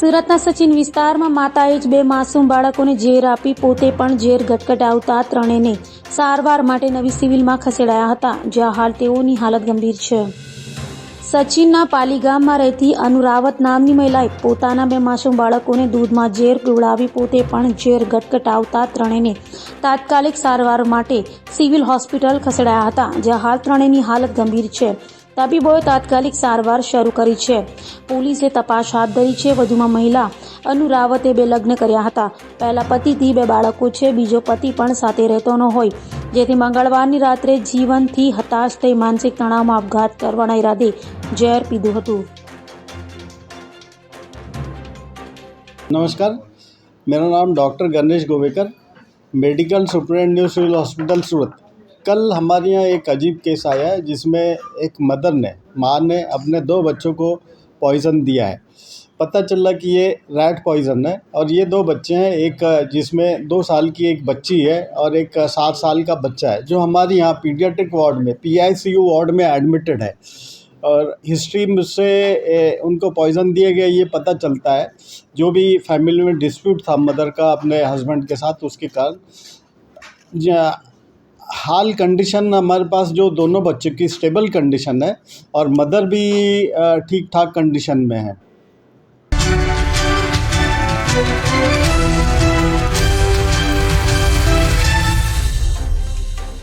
સુરતના સચિન વિસ્તારમાં માતાએ જ બે માસૂમ બાળકોને ઝેર આપી પોતે પણ ઝેર ગટગટાવતા ત્રણેયને સારવાર માટે નવી સિવિલમાં ખસેડાયા હતા, જ્યાં હાલ તેઓની હાલત ગંભીર છે. સચિનના પાલી ગામમાં રહેતી અનુરાવત નામની મહિલાએ પોતાના બે માસૂમ બાળકોને દૂધમાં ઝેર પીવડાવી પોતે પણ ઝેર ગટગટાવતા ત્રણેયને તાત્કાલિક સારવાર માટે સિવિલ હોસ્પિટલ ખસેડાયા હતા, જ્યાં હાલ ત્રણેયની હાલત ગંભીર છે. તબીબોએ તાત્કાલિક સારવાર શરૂ કરી છે. પોલીસે તપાસ હાથ ધરી છે. વધુમાં મહિલા અનુ રાવતે બે લગ્ન કર્યા હતા. પહેલા પતિથી બે બાળકો છે. બીજો પતિ પણ સાથે રહેતો ન હોય. જેથી મંગળવારની રાત્રે જીવનથી હતાશ થઈ માનસિક તણાવમાં આપઘાત કરવાના ઈરાદે ઝેર પીધું હતું. નમસ્કાર. મેરું નામ doctor Ganesh Govekar. Medical superintendent civil hospital Surat. कल हमारे यहाँ एक अजीब केस आया है, जिसमें एक मदर ने, माँ ने अपने दो बच्चों को पॉइज़न दिया है। पता चला कि ये रैट पॉइज़न है और ये दो बच्चे हैं, एक जिसमें दो साल की एक बच्ची है और एक सात साल का बच्चा है, जो हमारे यहाँ पीडियाट्रिक वार्ड में पीआईसीयू वार्ड में एडमिटेड है। और हिस्ट्री से उनको पॉइज़न दिया गया, ये पता चलता है। जो भी फैमिली में डिस्प्यूट था मदर का अपने हस्बैंड के साथ, उसके कारण हाल कंडीशन हमारे पास जो दोनों बच्चों की स्टेबल कंडीशन है और मदर भी ठीक ठाक कंडीशन में है